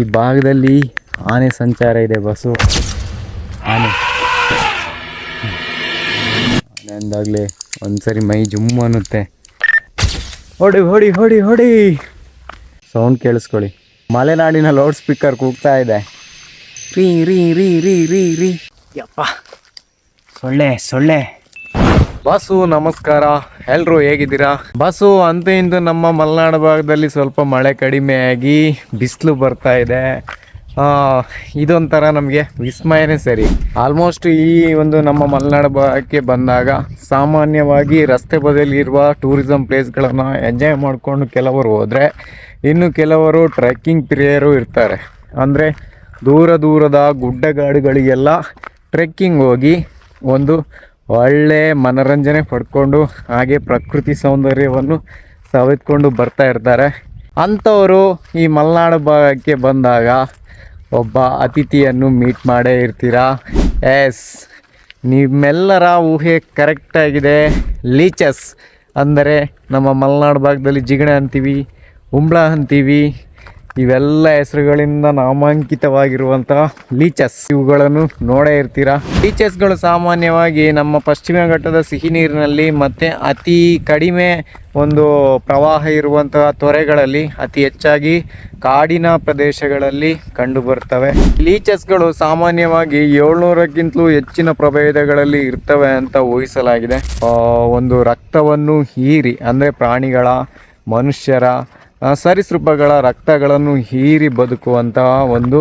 ಈ ಭಾಗದಲ್ಲಿ ಆನೆ ಸಂಚಾರ ಇದೆ, ಬಸ್ಸು. ಆನೆ. ಆನೆ ಅಂದಾಗಲೇ ಒಂದ್ಸರಿ ಮೈ ಜುಮ್ ಅನ್ನುತ್ತೆ. ಹೊಡಿ ಹೊಡಿ ಹೊಡಿ ಹೊಡಿ. ಸೌಂಡ್ ಕೇಳಿಸ್ಕೊಳ್ಳಿ. ಮಲೆನಾಡಿನ ಲೌಡ್ ಸ್ಪೀಕರ್ ಕೂಗ್ತಾ ಇದೆ. ರೀ ರೀ ರೀ ರೀ ರೀ ರೀ. ಯಪ್ಪ. ಸೊಳ್ಳೆ ಸೊಳ್ಳೆ. ಬಾಸು, ನಮಸ್ಕಾರ. ಎಲ್ರು ಹೇಗಿದ್ದೀರಾ? ಬಾಸು ಅಂತ ಇಂದು ನಮ್ಮ ಮಲೆನಾಡು ಭಾಗದಲ್ಲಿ ಸ್ವಲ್ಪ ಮಳೆ ಕಡಿಮೆ ಆಗಿ ಬಿಸಿಲು ಬರ್ತಾ ಇದೆ. ಇದೊಂಥರ ನಮಗೆ ವಿಸ್ಮಯನೇ ಸರಿ. ಆಲ್ಮೋಸ್ಟ್ ಈ ಒಂದು ನಮ್ಮ ಮಲೆನಾಡು ಭಾಗಕ್ಕೆ ಬಂದಾಗ ಸಾಮಾನ್ಯವಾಗಿ ರಸ್ತೆ ಬದಿಯಲ್ಲಿರುವ ಟೂರಿಸಂ ಪ್ಲೇಸ್ಗಳನ್ನು ಎಂಜಾಯ್ ಮಾಡಿಕೊಂಡು ಕೆಲವರು ಹೋದರೆ ಇನ್ನು ಕೆಲವರು ಟ್ರೆಕ್ಕಿಂಗ್ ಪ್ರಿಯರು ಇರ್ತಾರೆ. ಅಂದರೆ ದೂರ ದೂರದ ಗುಡ್ಡಗಾಡುಗಳಿಗೆಲ್ಲ ಟ್ರೆಕ್ಕಿಂಗ್ ಹೋಗಿ ಒಂದು ಒಳ್ಳೆ ಮನರಂಜನೆ ಪಡ್ಕೊಂಡು ಹಾಗೆ ಪ್ರಕೃತಿ ಸೌಂದರ್ಯವನ್ನು ಸವೆತ್ಕೊಂಡು ಬರ್ತಾ ಇರ್ತಾರೆ. ಅಂಥವರು ಈ ಮಲೆನಾಡು ಭಾಗಕ್ಕೆ ಬಂದಾಗ ಒಬ್ಬ ಅತಿಥಿಯನ್ನು ಮೀಟ್ ಮಾಡೇ ಇರ್ತೀರಾ? ಎಸ್. ನಿಮ್ಮೆಲ್ಲರ ಊಹೆ ಕರೆಕ್ಟಾಗಿದೆ ಲೀಚಸ್. ಅಂದರೆ ನಮ್ಮ ಮಲೆನಾಡು ಭಾಗದಲ್ಲಿ ಜಿಗಣೆ ಅಂತೀವಿ, ಉಂಬ್ಳ ಅಂತೀವಿ ಇವೆಲ್ಲ ಹೆಸರುಗಳಿಂದ ನಾಮಾಂಕಿತವಾಗಿರುವಂತಹ ಲೀಚಸ್. ಇವುಗಳನ್ನು ನೋಡೇ ಇರ್ತೀರಾ? ಲೀಚಸ್ಗಳು ಸಾಮಾನ್ಯವಾಗಿ ನಮ್ಮ ಪಶ್ಚಿಮ ಘಟ್ಟದ ಸಿಹಿ ನೀರಿನಲ್ಲಿ ಮತ್ತು ಅತಿ ಕಡಿಮೆ ಒಂದು ಪ್ರವಾಹ ಇರುವಂತಹ ತೊರೆಗಳಲ್ಲಿ ಅತಿ ಹೆಚ್ಚಾಗಿ ಕಾಡಿನ ಪ್ರದೇಶಗಳಲ್ಲಿ ಕಂಡು ಬರ್ತವೆ ಲೀಚಸ್ಗಳು ಸಾಮಾನ್ಯವಾಗಿ ಏಳ್ನೂರಕ್ಕಿಂತಲೂ ಹೆಚ್ಚಿನ ಪ್ರಭೇದಗಳಲ್ಲಿ ಇರ್ತವೆ ಅಂತ ಊಹಿಸಲಾಗಿದೆ. ಒಂದು ರಕ್ತವನ್ನು ಹೀರಿ, ಅಂದರೆ ಪ್ರಾಣಿಗಳ, ಮನುಷ್ಯರ ಸರೀಸೃಪಗಳ ರಕ್ತಗಳನ್ನು ಹೀರಿ ಬದುಕುವಂತಹ ಒಂದು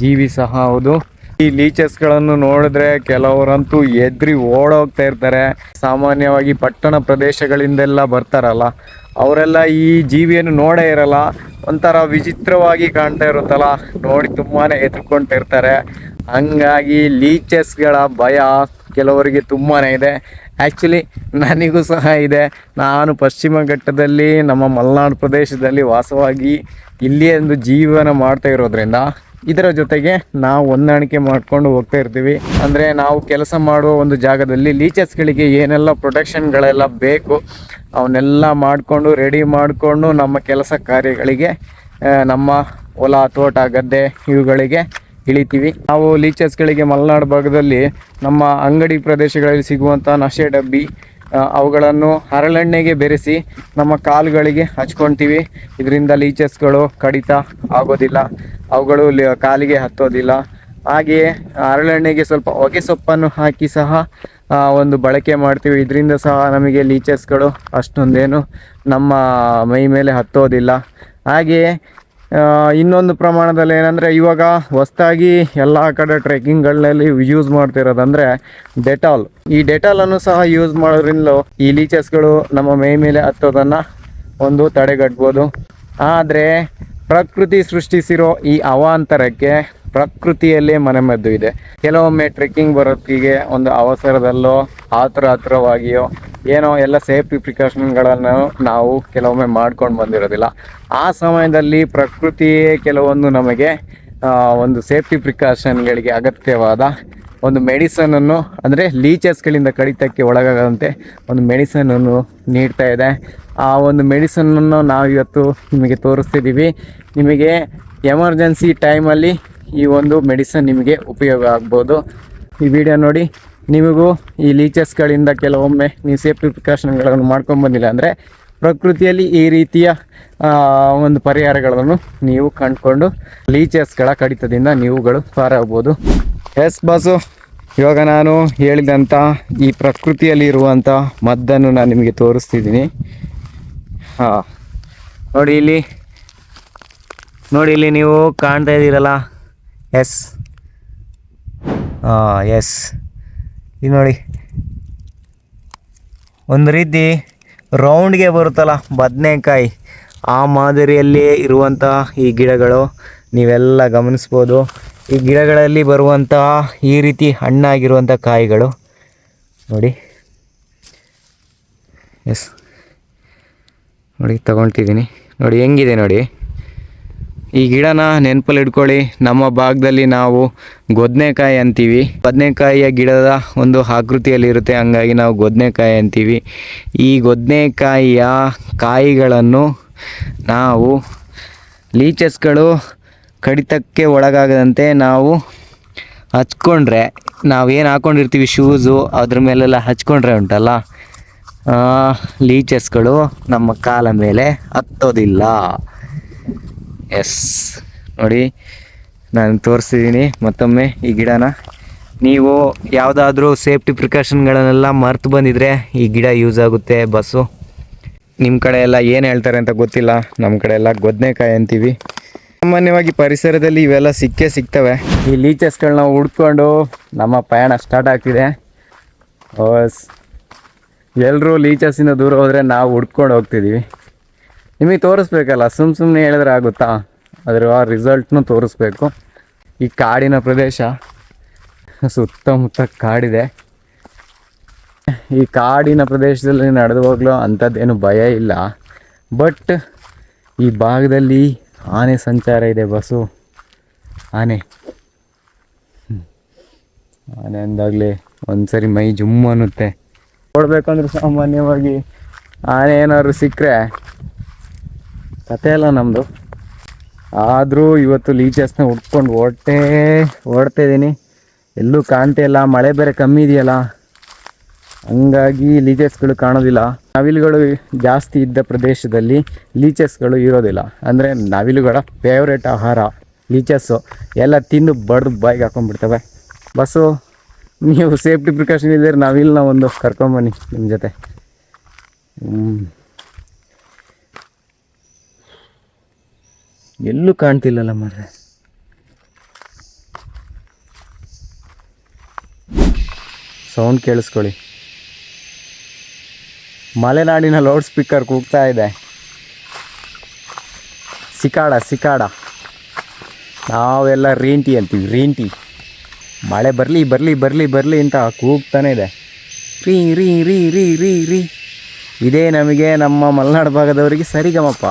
ಜೀವಿ ಸಹ ಹೌದು. ಈ ಲೀಚಸ್ಗಳನ್ನು ನೋಡಿದ್ರೆ ಕೆಲವರಂತೂ ಎದ್ರಿ ಓಡೋಗ್ತಾ ಇರ್ತಾರೆ. ಸಾಮಾನ್ಯವಾಗಿ ಪಟ್ಟಣ ಪ್ರದೇಶಗಳಿಂದೆಲ್ಲ ಬರ್ತಾರಲ್ಲ, ಅವರೆಲ್ಲ ಈ ಜೀವಿಯನ್ನು ನೋಡೇ ಇರಲ್ಲ, ಒಂಥರ ವಿಚಿತ್ರವಾಗಿ ಕಾಣ್ತಾ ಇರುತ್ತಲ್ಲ, ನೋಡಿ ತುಂಬಾನೇ ಎದ್ರುಕೊಂಡಿರ್ತಾರೆ ಹಂಗಾಗಿ ಲೀಚಸ್ಗಳ ಭಯ ಕೆಲವರಿಗೆ ತುಂಬಾ ಇದೆ. ಆ್ಯಕ್ಚುಲಿ ನನಗೂ ಸಹ ಇದೆ. ನಾನು ಪಶ್ಚಿಮ ಘಟ್ಟದಲ್ಲಿ, ನಮ್ಮ ಮಲೆನಾಡು ಪ್ರದೇಶದಲ್ಲಿ ವಾಸವಾಗಿ ಇಲ್ಲಿಯೇ ಒಂದು ಜೀವನ ಮಾಡ್ತಾ ಇರೋದ್ರಿಂದ ಇದರ ಜೊತೆಗೆ ನಾವು ಹೊಂದಾಣಿಕೆ ಮಾಡ್ಕೊಂಡು ಹೋಗ್ತಾ ಇರ್ತೀವಿ. ಅಂದರೆ ನಾವು ಕೆಲಸ ಮಾಡುವ ಒಂದು ಜಾಗದಲ್ಲಿ ಲೀಚಸ್ಗಳಿಗೆ ಏನೆಲ್ಲ ಪ್ರೊಟೆಕ್ಷನ್ಗಳೆಲ್ಲ ಬೇಕು, ಅವನ್ನೆಲ್ಲ ಮಾಡಿಕೊಂಡು ರೆಡಿ ಮಾಡಿಕೊಂಡು ನಮ್ಮ ಕೆಲಸ ಕಾರ್ಯಗಳಿಗೆ ನಮ್ಮ ಹೊಲ, ತೋಟ, ಗದ್ದೆ ಇವುಗಳಿಗೆ ಇಳಿತೀವಿ ನಾವು ಲೀಚಸ್ಗಳಿಗೆ ಮಲೆನಾಡು ಭಾಗದಲ್ಲಿ ನಮ್ಮ ಅಂಗಡಿ ಪ್ರದೇಶಗಳಲ್ಲಿ ಸಿಗುವಂಥ ನಶೆ ಡಬ್ಬಿ ಅವುಗಳನ್ನು ಹರಳೆಣ್ಣೆಗೆ ಬೆರೆಸಿ ನಮ್ಮ ಕಾಲುಗಳಿಗೆ ಹಚ್ಕೊಳ್ತೀವಿ ಇದರಿಂದ ಲೀಚಸ್ಗಳು ಕಡಿತ ಆಗೋದಿಲ್ಲ, ಅವುಗಳು ಕಾಲಿಗೆ ಹತ್ತೋದಿಲ್ಲ. ಹಾಗೆಯೇ ಹರಳೆಣ್ಣೆಗೆ ಸ್ವಲ್ಪ ಹೊಗೆ ಸೊಪ್ಪನ್ನು ಹಾಕಿ ಸಹ ಒಂದು ಬಳಕೆ ಮಾಡ್ತೀವಿ. ಇದರಿಂದ ಸಹ ನಮಗೆ ಲೀಚಸ್ಗಳು ಅಷ್ಟೊಂದೇನು ನಮ್ಮ ಮೈ ಮೇಲೆ ಹತ್ತೋದಿಲ್ಲ. ಹಾಗೆಯೇ ಇನ್ನೊಂದು ಪ್ರಮಾಣದಲ್ಲಿ ಏನಂದರೆ ಇವಾಗ ಹೊಸ್ದಾಗಿ ಎಲ್ಲ ಕಡೆ ಟ್ರೆಕ್ಕಿಂಗ್ಗಳಲ್ಲಿ ಯೂಸ್ ಮಾಡ್ತಿರೋದಂದರೆ ಡೆಟಾಲ್ ಈ ಡೆಟಾಲನ್ನು ಸಹ ಯೂಸ್ ಮಾಡೋದ್ರಿಂದ ಈ ಲೀಚಸ್ಗಳು ನಮ್ಮ ಮೈ ಮೇಲೆ ಹತ್ತೋದನ್ನು ಒಂದು ತಡೆಗಟ್ಬೋದು. ಆದರೆ ಪ್ರಕೃತಿ ಸೃಷ್ಟಿಸಿರೋ ಈ ಅವಾಂತರಕ್ಕೆ ಪ್ರಕೃತಿಯಲ್ಲೇ ಮನೆಮದ್ದು ಇದೆ. ಕೆಲವೊಮ್ಮೆ ಟ್ರೆಕ್ಕಿಂಗ್ ಬರೋದಕ್ಕೆ ಒಂದು ಅವಸರದಲ್ಲೋ ಆತುರ ಆತುರವಾಗಿಯೋ ಏನೋ ಎಲ್ಲ ಸೇಫ್ಟಿ ಪ್ರಿಕಾಷನ್ಗಳನ್ನು ನಾವು ಕೆಲವೊಮ್ಮೆ ಮಾಡ್ಕೊಂಡು ಬಂದಿರೋದಿಲ್ಲ. ಆ ಸಮಯದಲ್ಲಿ ಪ್ರಕೃತಿಯೇ ಕೆಲವೊಂದು ನಮಗೆ ಒಂದು ಸೇಫ್ಟಿ ಪ್ರಿಕಾಷನ್ಗಳಿಗೆ ಅಗತ್ಯವಾದ ಒಂದು ಮೆಡಿಸನನ್ನು, ಅಂದರೆ ಲೀಚಸ್ಗಳಿಂದ ಕಡಿತಕ್ಕೆ ಒಳಗಾಗದಂತೆ ಒಂದು ಮೆಡಿಸನನ್ನು ನೀಡ್ತಾ ಇದೆ. ಆ ಒಂದು ಮೆಡಿಸನನ್ನು ನಾವು ಇವತ್ತು ನಿಮಗೆ ತೋರಿಸ್ತಿದ್ದೀವಿ. ನಿಮಗೆ ಎಮರ್ಜೆನ್ಸಿ ಟೈಮಲ್ಲಿ ಈ ಒಂದು ಮೆಡಿಸನ್ ನಿಮಗೆ ಉಪಯೋಗ ಆಗ್ಬೋದು. ಈ ವಿಡಿಯೋ ನೋಡಿ. ನಿಮಗೂ ಈ ಲೀಚಸ್ಗಳಿಂದ ಕೆಲವೊಮ್ಮೆ ನೀವು ಸೇಫ್ಟಿ ಪ್ರಿಕಾಷನ್ಗಳನ್ನು ಮಾಡ್ಕೊಂಡು ಬಂದಿಲ್ಲ ಅಂದರೆ ಪ್ರಕೃತಿಯಲ್ಲಿ ಈ ರೀತಿಯ ಒಂದು ಪರಿಹಾರಗಳನ್ನು ನೀವು ಕಂಡುಕೊಂಡು ಲೀಚಸ್ಗಳ ಕಡಿತದಿಂದ ನೀವುಗಳು ಪಾರಾಗ್ಬೋದು. S boss. ಇವಾಗ ನಾನು ಹೇಳಿದಂಥ ಈ ಪ್ರಕೃತಿಯಲ್ಲಿ ಇರುವಂಥ ಮದ್ದನ್ನು ನಾನು ನಿಮಗೆ ತೋರಿಸ್ತಿದ್ದೀನಿ. ಹಾಂ. ನೋಡಿ ಇಲ್ಲಿ ನೋಡಿ ಇಲ್ಲಿ ನೀವು ಕಾಣ್ತಾ ಇದ್ದೀರಲ್ಲ. ಎಸ್ ಹಾಂ ಎಸ್ ಇದು ನೋಡಿ. ಒಂದು ರೀತಿ ರೌಂಡ್ಗೆ ಬರುತ್ತಲ್ಲ ಬದನೆಕಾಯಿ. ಆ ಮಾದರಿಯಲ್ಲಿ ಇರುವಂತಹ ಈ ಗಿಡಗಳು ನೀವೆಲ್ಲ ಗಮನಿಸ್ಬೋದು. ಈ ಗಿಡಗಳಲ್ಲಿ ಬರುವಂತಹ ಈ ರೀತಿ ಹಣ್ಣಾಗಿರುವಂಥ ಕಾಯಿಗಳು. ನೋಡಿ. ಎಸ್. ನೋಡಿ ತಗೊಳ್ತಿದ್ದೀನಿ ನೋಡಿ, ಹೆಂಗಿದೆ ನೋಡಿ. ಈ ಗಿಡನ ನೆನಪಲ್ಲಿ ಇಟ್ಕೊಳ್ಳಿ. ನಮ್ಮ ಭಾಗದಲ್ಲಿ ನಾವು ಗೊದ್ನೆಕಾಯಿ ಅಂತೀವಿ. ಬದನೆಕಾಯಿಯ ಗಿಡದ ಒಂದು ಆಕೃತಿಯಲ್ಲಿರುತ್ತೆ ಹಂಗಾಗಿ ನಾವು ಗೊದ್ನೆಕಾಯಿ ಅಂತೀವಿ. ಈ ಗೊದ್ನೆಕಾಯಿಯ ಕಾಯಿಗಳನ್ನು ನಾವು ಲೀಚಸ್ಗಳು ಕಡಿತಕ್ಕೆ ಒಳಗಾಗದಂತೆ ನಾವು ಹಚ್ಕೊಂಡ್ರೆ, ನಾವೇನು ಹಾಕ್ಕೊಂಡಿರ್ತೀವಿ ಶೂಸು, ಅದ್ರ ಮೇಲೆಲ್ಲ ಹಚ್ಕೊಂಡ್ರೆ ಉಂಟಲ್ಲ? ಲೀಚಸ್ಗಳು ನಮ್ಮ ಕಾಲ ಮೇಲೆ ಹತ್ತೋದಿಲ್ಲ. ಎಸ್. ನೋಡಿ, ನಾನು ತೋರಿಸಿದ್ದೀನಿ ಮತ್ತೊಮ್ಮೆ ಈ ಗಿಡನ. ನೀವು ಯಾವುದಾದ್ರೂ ಸೇಫ್ಟಿ ಪ್ರಿಕಾಷನ್ಗಳನ್ನೆಲ್ಲ ಮರ್ತು ಬಂದಿದ್ರೆ ಈ ಗಿಡ ಯೂಸ್ ಆಗುತ್ತೆ, ಬಸ್ಸು. ನಿಮ್ಮ ಕಡೆ ಎಲ್ಲ ಏನು ಹೇಳ್ತಾರೆ ಅಂತ ಗೊತ್ತಿಲ್ಲ. ನಮ್ಮ ಕಡೆ ಎಲ್ಲ ಗೊದ್ನೆಕಾಯಿ ಅಂತೀವಿ. ಸಾಮಾನ್ಯವಾಗಿ ಪರಿಸರದಲ್ಲಿ ಇವೆಲ್ಲ ಸಿಕ್ಕೇ ಸಿಗ್ತವೆ. ಈ ಲೀಚಸ್ಗಳನ್ನ ಹುಡ್ಕೊಂಡು ನಮ್ಮ ಪಯಣ ಸ್ಟಾರ್ಟ್ ಆಗ್ತಿದೆ. ಎಲ್ಲರೂ ಲೀಚಸ್ಸಿಂದ ದೂರ ಹೋದರೆ ನಾವು ಹುಡ್ಕೊಂಡು ಹೋಗ್ತಿದ್ದೀವಿ ನಿಮಗೆ ತೋರಿಸ್ಬೇಕಲ್ಲ ಸುಮ್ಮ ಸುಮ್ಮನೆ ಹೇಳಿದ್ರೆ ಆಗುತ್ತಾ? ಅದರ ರಿಸಲ್ಟ್ನೂ ತೋರಿಸ್ಬೇಕು. ಈ ಕಾಡಿನ ಪ್ರದೇಶ, ಸುತ್ತಮುತ್ತ ಕಾಡಿದೆ. ಈ ಕಾಡಿನ ಪ್ರದೇಶದಲ್ಲಿ ನಡೆದು ಹೋಗ್ಲೋ ಅಂಥದ್ದೇನು ಭಯ ಇಲ್ಲ. ಬಟ್ ಈ ಭಾಗದಲ್ಲಿ ಆನೆ ಸಂಚಾರ ಇದೆ ಬಸ್ಸು ಆನೆ. ಆನೆ ಅಂದಾಗಲೇ ಒಂದ್ಸರಿ ಮೈ ಜುಮ್ಮು ಅನ್ನುತ್ತೆ ನೋಡ್ಬೇಕಂದ್ರೆ ಸಾಮಾನ್ಯವಾಗಿ ಆನೆ ಏನಾದ್ರು ಸಿಕ್ಕರೆ ಕತೆ ಅಲ್ಲ ನಮ್ಮದು ಆದರೂ ಇವತ್ತು ಲೀಚಸ್ನ ಉಟ್ಕೊಂಡು ಓಡ್ತೇ ಓಡ್ತಾ ಇದ್ದೀನಿ. ಎಲ್ಲೂ ಕಾಣ್ತಾ ಇಲ್ಲ, ಮಳೆ ಬೇರೆ ಕಮ್ಮಿ ಇದೆಯಲ್ಲ. ಹಂಗಾಗಿ ಲೀಚಸ್ಗಳು ಕಾಣೋದಿಲ್ಲ. ನವಿಲುಗಳು ಜಾಸ್ತಿ ಇದ್ದ ಪ್ರದೇಶದಲ್ಲಿ ಲೀಚಸ್ಗಳು ಇರೋದಿಲ್ಲ. ಅಂದರೆ ನವಿಲುಗಳ ಫೇವ್ರೇಟ್ ಆಹಾರ ಲೀಚಸ್ಸು ಎಲ್ಲ ತಿಂದು ಬಡ್ದು ಬಾಯಿಗೆ ಹಾಕೊಂಡ್ಬಿಡ್ತವೆ. ಬಸ್ಸು ನೀವು ಸೇಫ್ಟಿ ಪ್ರಿಕಾಷನ್ ಇದ್ದರೆ ನವಿಲನ್ನ ಒಂದು ಕರ್ಕೊಂಬನ್ನಿ ನಿಮ್ಮ ಜೊತೆ. ಎಲ್ಲೂ ಕಾಣ್ತಿಲ್ಲಲ್ಲ ಮಾರ್ರೆ. ಸೌಂಡ್ ಕೇಳಿಸ್ಕೊಳ್ಳಿ. ಮಲೆನಾಡಿನ ಲೌಡ್ ಸ್ಪೀಕರ್ ಕೂಗ್ತಾ ಇದೆ. ಸಿಕಾಡ ಸಿಕಾಡ ನಾವೆಲ್ಲ ರೀಂಟಿ ಅಂತೀವಿ ರೀಂಟಿ ಮಳೆ ಬರಲಿ ಬರಲಿ ಬರಲಿ ಬರಲಿ ಅಂತ ಕೂಗ್ತಾನೆ ಇದೆ. ರೀ ರೀ ರೀ ರೀ ರೀ ರೀ. ಇದೇ ನಮಗೆ ನಮ್ಮ ಮಲೆನಾಡು ಭಾಗದವರಿಗೆ ಸರಿಗಮಪ್ಪ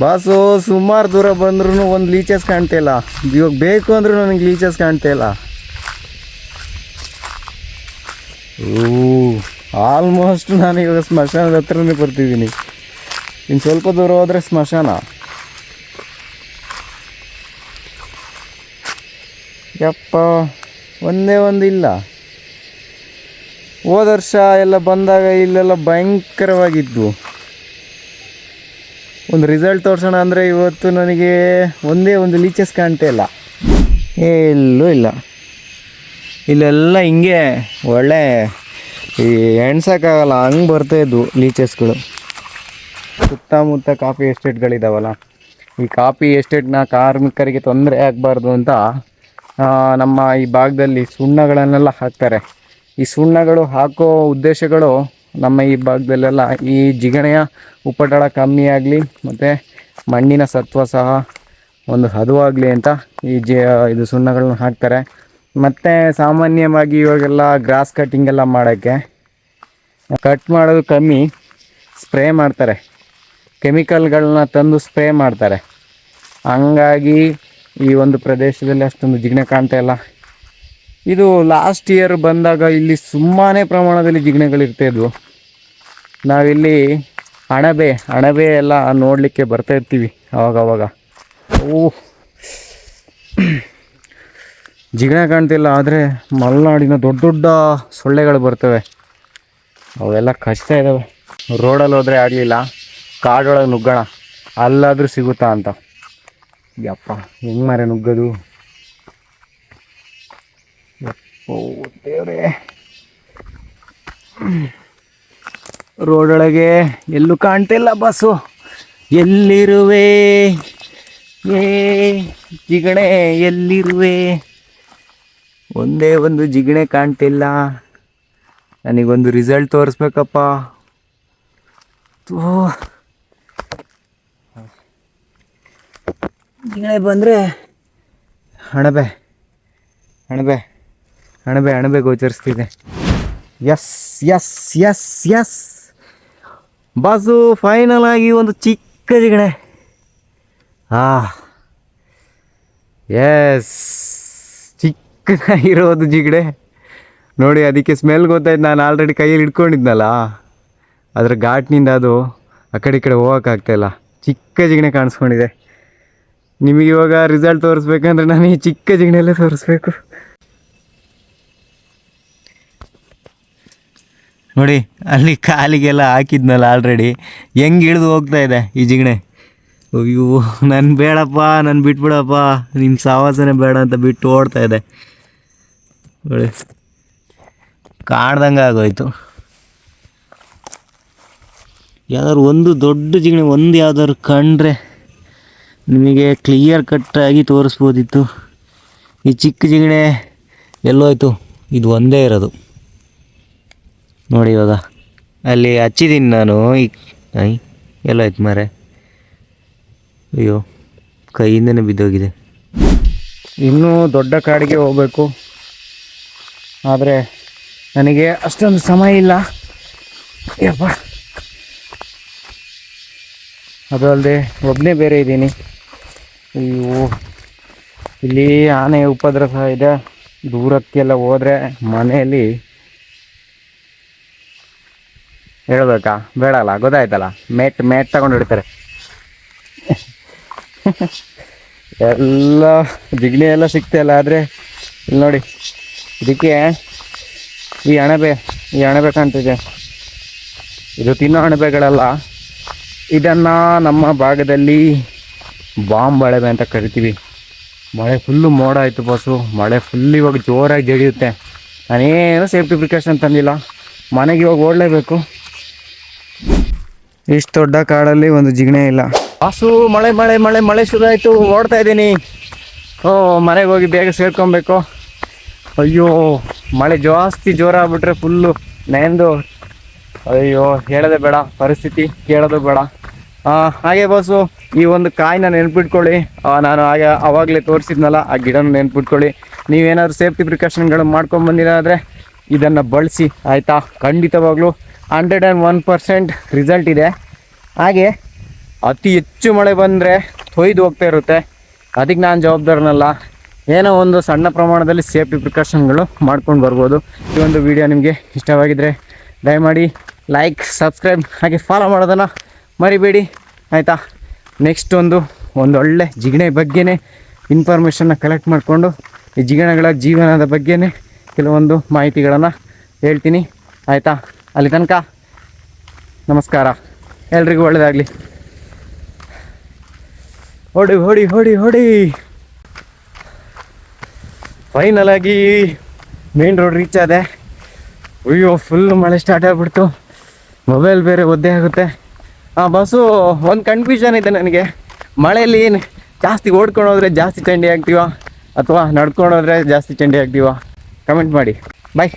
ಬಾಸು, ಸುಮಾರು ದೂರ ಬಂದ್ರೂ ಒಂದು ಲೀಚಸ್ ಕಾಣ್ತಾ ಇಲ್ಲ. ಇವಾಗ ಬೇಕು ಅಂದ್ರೂ ನನಗೆ ಲೀಚಸ್ ಕಾಣ್ತಾ ಇಲ್ಲ. ಓ ಆಲ್ಮೋಸ್ಟ್ ನಾನು ಇವಾಗ ಸ್ಮಶಾನದ ಹತ್ರನೇ ಬರ್ತಿದ್ದೀನಿ. ಇನ್ನು ಸ್ವಲ್ಪ ದೂರ ಹೋದರೆ ಸ್ಮಶಾನ. ಯಪ್ಪ, ಒಂದೇ ಒಂದು ಇಲ್ಲ. ಹೋದ ವರ್ಷ ಎಲ್ಲ ಬಂದಾಗ ಇಲ್ಲೆಲ್ಲ ಭಯಂಕರವಾಗಿದ್ದು ಒಂದು ರಿಸಲ್ಟ್ ತೋರಿಸೋಣ ಅಂದರೆ ಇವತ್ತು ನನಗೆ ಒಂದೇ ಒಂದು ಲೀಚಸ್ ಕಾಣ್ತಾ ಇಲ್ಲ. ಎಲ್ಲೂ ಇಲ್ಲ ಇಲ್ಲೆಲ್ಲ ಹಿಂಗೆ ಒಳ್ಳೆ ಈ ಎಣ್ಸೋಕ್ಕಾಗಲ್ಲ ಹಂಗೆ ಬರ್ತಾಯಿದ್ವು ಲೀಚಸ್ಗಳು ಸುತ್ತಮುತ್ತ ಕಾಫಿ ಎಸ್ಟೇಟ್ಗಳಿದ್ದಾವಲ್ಲ ಈ ಕಾಫಿ ಎಸ್ಟೇಟ್ನ ಕಾರ್ಮಿಕರಿಗೆ ತೊಂದರೆ ಆಗಬಾರ್ದು ಅಂತ ನಮ್ಮ ಈ ಭಾಗದಲ್ಲಿ ಸುಣ್ಣಗಳನ್ನೆಲ್ಲ ಹಾಕ್ತಾರೆ. ಈ ಸುಣ್ಣಗಳು ಹಾಕೋ ಉದ್ದೇಶಗಳು ನಮ್ಮ ಈ ಭಾಗದಲ್ಲೆಲ್ಲ ಈ ಜಿಗಣೆಯ ಉಪಟಳ ಕಮ್ಮಿ ಆಗಲಿ, ಮತ್ತು ಮಣ್ಣಿನ ಸತ್ವ ಸಹ ಒಂದು ಹದವಾಗಲಿ ಅಂತ ಈ ಜಿ, ಇದು ಸುಣ್ಣಗಳನ್ನ ಹಾಕ್ತಾರೆ. ಮತ್ತು ಸಾಮಾನ್ಯವಾಗಿ ಇವಾಗೆಲ್ಲ ಗ್ರಾಸ್ ಕಟ್ಟಿಂಗ್ ಎಲ್ಲ ಮಾಡೋಕ್ಕೆ ಕಟ್ ಮಾಡೋದು ಕಮ್ಮಿ, ಸ್ಪ್ರೇ ಮಾಡ್ತಾರೆ. ಕೆಮಿಕಲ್ಗಳನ್ನ ತಂದು ಸ್ಪ್ರೇ ಮಾಡ್ತಾರೆ. ಹಂಗಾಗಿ ಈ ಒಂದು ಪ್ರದೇಶದಲ್ಲಿ ಅಷ್ಟೊಂದು ಜಿಗಣೆ ಕಾಣ್ತಾ ಇಲ್ಲ. ಇದು ಲಾಸ್ಟ್ ಇಯರ್ ಬಂದಾಗ ಇಲ್ಲಿ ಸುಮ್ಮನೆ ಪ್ರಮಾಣದಲ್ಲಿ ಜಿಗಣೆಗಳಿರ್ತಾ ಇದ್ವು. ನಾವಿಲ್ಲಿ ಅಣಬೆ ಅಣಬೆ ಎಲ್ಲ ನೋಡಲಿಕ್ಕೆ ಬರ್ತಾ ಇರ್ತೀವಿ ಅವಾಗ ಅವಾಗ ಓ ಜಿಗಣೆ ಕಾಣ್ತಿಲ್ಲ, ಆದರೆ ಮಲೆನಾಡಿನ ದೊಡ್ಡ ದೊಡ್ಡ ಸೊಳ್ಳೆಗಳು ಬರ್ತವೆ. ಅವೆಲ್ಲ ಕಷ್ಟ ಇದ್ದಾವೆ ರೋಡಲ್ಲಿ ಹೋದರೆ ಆಗಲಿಲ್ಲ. ಕಾಡೊಳಗೆ ನುಗ್ಗೋಣ. ಅಲ್ಲಾದರೂ ಸಿಗುತ್ತಾ ಅಂತ. ಯಪ್ಪ, ಹೆಂಗೆ ಮರೆ ನುಗ್ಗೋದು? ಯಪ್ಪೋ ರೋಡ್ ರೋಡೊಳಗೆ ಎಲ್ಲೂ ಕಾಣ್ತಿಲ್ಲ ಬಸ್ಸು. ಎಲ್ಲಿರುವೆ? ಏ, ಜಿಗಣೆ ಎಲ್ಲಿರುವೆ? ಒಂದೇ ಒಂದು ಜಿಗಣೆ ಕಾಣ್ತಿಲ್ಲ. ನನಗೊಂದು ರಿಸಲ್ಟ್ ತೋರಿಸ್ಬೇಕಪ್ಪ. ತೋ ಜಿಗಣೆ ಬಂದರೆ ಅಣಬೆ ಅಣಬೆ ಅಣಬೆ ಅಣಬೆ ಗೋಚರಿಸ್ತಿದೆ. Yes yes yes yes boss final ಆಗಿ ಒಂದು ಚಿಕ್ಕ ಜಿಗಣೆ. ಆ. ಎಸ್ ಚಿಕ್ಕದಾಗಿರೋದು ಜಿಗಡೆ ನೋಡಿ, ಅದಕ್ಕೆ ಸ್ಮೆಲ್ ಗೊತ್ತಾಯ್ತು. ನಾನು ಆಲ್ರೆಡಿ ಕೈಯಲ್ಲಿ ಇಟ್ಕೊಂಡಿದ್ನಲ್ಲ ಅದರ ಘಾಟ್ನಿಂದ ಅದು ಆ ಕಡೆ ಈ ಕಡೆ ಹೋಗೋಕ್ಕಾಗ್ತಾಯಿಲ್ಲ ಚಿಕ್ಕ ಜಿಗಣೆ ಕಾಣಿಸ್ಕೊಂಡಿದೆ. ನಿಮಗೆ ಇವಾಗ ರಿಸಲ್ಟ್ ತೋರಿಸ್ಬೇಕಂದ್ರೆ ನಾನು ಈ ಚಿಕ್ಕ ಜಿಗಣೆಲ್ಲೇ ತೋರಿಸ್ಬೇಕು. ನೋಡಿ, ಅಲ್ಲಿ ಕಾಲಿಗೆಲ್ಲ ಹಾಕಿದ್ನಲ್ಲ ಆಲ್ರೆಡಿ ಹೆಂಗೆ ಇಳಿದು ಹೋಗ್ತಾ ಇದೆ ಈ ಜಿಗಣೆ? ಅಯ್ಯೋ, ನಾನು ಬೇಡಪ್ಪ, ನಾನು ಬಿಟ್ಬಿಡಪ್ಪ ನಿಮ್ಮ ಸಾವಾಸನೆ ಬೇಡ ಅಂತ ಬಿಟ್ಟು ಓಡ್ತಾ ಇದೆ. ನೋಡಿ, ಕಾಣ್ದಂಗೆ ಆಗೋಯ್ತು. ಯಾವ್ದಾದ್ರು ಒಂದು ದೊಡ್ಡ ಜಿಗಣೆ, ಒಂದು ಯಾವ್ದಾದ್ರು ಕಂಡ್ರೆ ನಿಮಗೆ ಕ್ಲಿಯರ್ ಕಟ್ಟಾಗಿ ತೋರಿಸ್ಬೋದಿತ್ತು. ಈ ಚಿಕ್ಕ ಜಿಗಣೆ ಎಲ್ಲೋಯ್ತು. ಇದು ಒಂದೇ ಇರೋದು. ನೋಡಿ ಇವಾಗ. ಅಲ್ಲಿ ಹಚ್ಚಿದ್ದೀನಿ ನಾನು. ಈ ಐ ಎಲ್ಲೋಯ್ತು ಮರೆ ಅಯ್ಯೋ ಕೈಯಿಂದನೇ ಬಿದ್ದೋಗಿದೆ. ಇನ್ನೂ ದೊಡ್ಡ ಕಾಡಿಗೆ ಹೋಗಬೇಕು. ಆದರೆ ನನಗೆ ಅಷ್ಟೊಂದು ಸಮಯ ಇಲ್ಲ. ಯಪ್ಪ ಅದು ಅಲ್ಲದೆ ಒಬ್ಬನೇ ಬೇರೆ ಇದ್ದೀನಿ. ಅಯ್ಯೋ ಇಲ್ಲಿ ಆನೆ ಉಪದ್ರ ಸಹ ಇದೆ. ದೂರಕ್ಕೆಲ್ಲ ಹೋದರೆ ಮನೆಯಲ್ಲಿ ಹೇಳ್ಬೇಕಾ? ಬೇಡಲ್ಲ, ಗೊತ್ತಾಯ್ತಲ್ಲ. ಮೇಟ್ ಮೇಟ್ ತಗೊಂಡು ಹಿಡಿತಾರೆ. ಎಲ್ಲ ಜಿಗಣಿ ಎಲ್ಲ ಸಿಗ್ತಾಯಿಲ್ಲ ಆದರೆ ಇಲ್ಲಿ ನೋಡಿ, ಇದಕ್ಕೆ ಈ ಅಣಬೆ ಈ ಅಣಬೆ ಕಾಣ್ತಿದೆ. ಇದು ತಿನ್ನೋ ಅಣಬೆಗಳಲ್ಲ. ಇದನ್ನು ನಮ್ಮ ಭಾಗದಲ್ಲಿ ಬಾಂಬ್ ಅಣಬೆ ಅಂತ ಕರಿತೀವಿ. ಮಳೆ ಫುಲ್ಲು ಮೋಡ ಆಯಿತು ಬಸ್ಸು ಮಳೆ ಫುಲ್ ಇವಾಗ ಜೋರಾಗಿ ಜಡಿಯುತ್ತೆ. ನಾನೇನು ಸೇಫ್ಟಿ ಪ್ರಿಕಾಷನ್ ತಂದಿಲ್ಲ. ಮನೆಗೆ ಇವಾಗ ಓಡಲೇಬೇಕು. ಇಷ್ಟು ದೊಡ್ಡ ಕಾಡಲ್ಲಿ ಒಂದು ಜಿಗಣೆ ಇಲ್ಲ. ಹಸು ಮಳೆ ಮಳೆ ಮಳೆ ಮಳೆ ಶುರು ಆಯಿತು ಓಡ್ತಾ ಇದ್ದೀನಿ. ಓ, ಮನೆಗೆ ಹೋಗಿ ಬೇಗ ಸೇರ್ಕೊಬೇಕು. ಅಯ್ಯೋ, ಮಳೆ ಜಾಸ್ತಿ ಜೋರಾಗ್ಬಿಟ್ರೆ ಫುಲ್ಲು ನೆಂದು ಅಯ್ಯೋ, ಹೇಳೋದೇ ಬೇಡ. ಪರಿಸ್ಥಿತಿ ಕೇಳೋದು ಬೇಡ. ಹಾಗೆ ಬಸ್ಸು ಈ ಒಂದು ಕಾಯಿನ ನೆನ್ಪಿಟ್ಕೊಳ್ಳಿ. ನಾನು ಹಾಗೆ ಆವಾಗಲೇ ತೋರಿಸಿದ್ನಲ್ಲ, ಆ ಗಿಡನ ನೆನ್ಪಿಟ್ಕೊಳ್ಳಿ. ನೀವೇನಾದ್ರು ಸೇಫ್ಟಿ ಪ್ರಿಕಾಷನ್ಗಳು ಮಾಡ್ಕೊಂಡು ಬಂದಿರಾದ್ರೆ ಇದನ್ನು ಬಳಸಿ, ಆಯಿತಾ? ಖಂಡಿತವಾಗ್ಲೂ hundred and one percent result ಇದೆ. ಹಾಗೆ ಅತಿ ಹೆಚ್ಚು ಮಳೆ ಬಂದರೆ ತೊಯ್ದು ಹೋಗ್ತಾ ಇರುತ್ತೆ. ಅದಕ್ಕೆ ನಾನು ಜವಾಬ್ದಾರನಲ್ಲ. ಏನೋ ಒಂದು ಸಣ್ಣ ಪ್ರಮಾಣದಲ್ಲಿ ಸೇಫ್ಟಿ ಪ್ರಿಕಾಷನ್ಗಳು ಮಾಡ್ಕೊಂಡು ಬರ್ಬೋದು. ಈ ಒಂದು ವಿಡಿಯೋ ನಿಮಗೆ ಇಷ್ಟವಾಗಿದ್ದರೆ ದಯಮಾಡಿ ಲೈಕ್ ಸಬ್ಸ್ಕ್ರೈಬ್ ಹಾಗೆ ಫಾಲೋ ಮಾಡೋದನ್ನು ಮರಿಬೇಡಿ. ಆಯಿತಾ? ನೆಕ್ಸ್ಟ್ ಒಂದು ಒಂದೊಳ್ಳೆ ಜಿಗಣೆ ಬಗ್ಗೆನೇ ಇನ್ಫಾರ್ಮೇಷನ್ನ ಕಲೆಕ್ಟ್ ಮಾಡಿಕೊಂಡು ಈ ಜಿಗಣಗಳ ಜೀವನದ ಬಗ್ಗೆನೇ ಕೆಲವೊಂದು ಮಾಹಿತಿಗಳನ್ನು ಹೇಳ್ತೀನಿ. ಆಯಿತಾ? ಅಲ್ಲಿ ತನಕ. ನಮಸ್ಕಾರ. ಎಲ್ರಿಗೂ ಒಳ್ಳೆಯದಾಗಲಿ ಹೊಡಿ ಹೊಡಿ ಹೊಡಿ ಹೊಡಿ. ಫೈನಲ್ ಆಗಿ ಮೇನ್ ರೋಡ್ ರೀಚ್ ಆದೆ. ಅಯ್ಯೋ ಫುಲ್ ಮಳೆ ಸ್ಟಾರ್ಟ್ ಆಗಿಬಿಡ್ತು. ಮೊಬೈಲ್ ಬೇರೆ ಒದ್ದೆ ಆಗುತ್ತೆ. ಆ ಬಸ್ಸು ಒಂದು ಕನ್ಫ್ಯೂಷನ್ ಇದೆ ನನಗೆ. ಮಳೆಯಲ್ಲಿ ಏನು ಜಾಸ್ತಿ ಓಡ್ಕೊಂಡು ಹೋದರೆ ಜಾಸ್ತಿ ಚಂಡಿ ಆಗ್ತೀವ ಅಥವಾ ನಡ್ಕೊಂಡು ಹೋದರೆ ಜಾಸ್ತಿ ಚಂಡಿ ಆಗ್ತೀವ ಕಮೆಂಟ್ ಮಾಡಿ. ಬಾಯ್